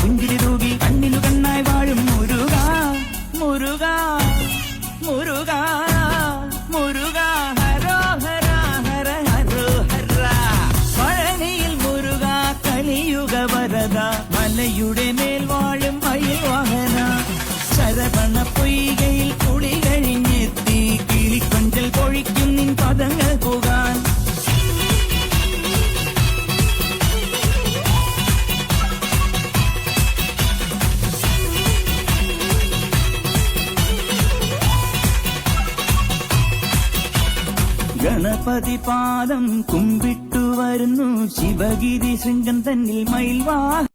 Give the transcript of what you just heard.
പുഞ്ചിരി തൂകി വാഴും മലയുടെ മേൽ കുളി പൊഴിക്കും നിൻ പോകാൻ. ഗണപതി പാദം കുമ്പിട്ടു വരുന്നു. ശിവഗിരി ശൃംഗം തന്നിൽ മയിൽവാ